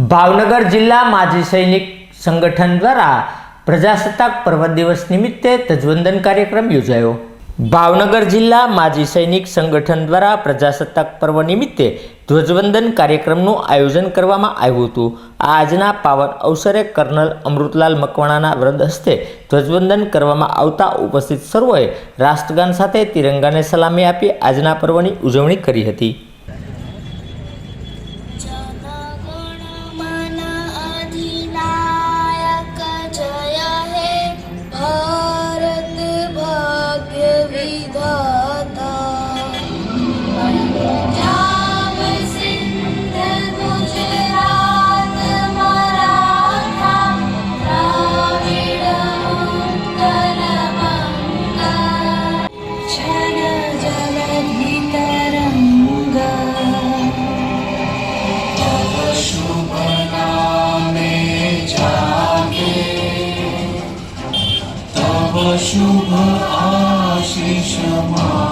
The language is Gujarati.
ભાવનગર જિલ્લા માજી સૈનિક સંગઠન દ્વારા પ્રજાસત્તાક પર્વ દિવસ નિમિત્તે ધ્વજવંદન કાર્યક્રમ યોજાયો. ભાવનગર જિલ્લા માજી સૈનિક સંગઠન દ્વારા પ્રજાસત્તાક પર્વ નિમિત્તે ધ્વજવંદન કાર્યક્રમનું આયોજન કરવામાં આવ્યું હતું. આજના પાવન અવસરે કર્નલ અમૃતલાલ મકવાણાના વ્રત હસ્તે ધ્વજવંદન કરવામાં આવતા ઉપસ્થિત સર્વોએ રાષ્ટ્રગાન સાથે તિરંગાને સલામી આપી આજના પર્વની ઉજવણી કરી હતી. शुभ आशीष मा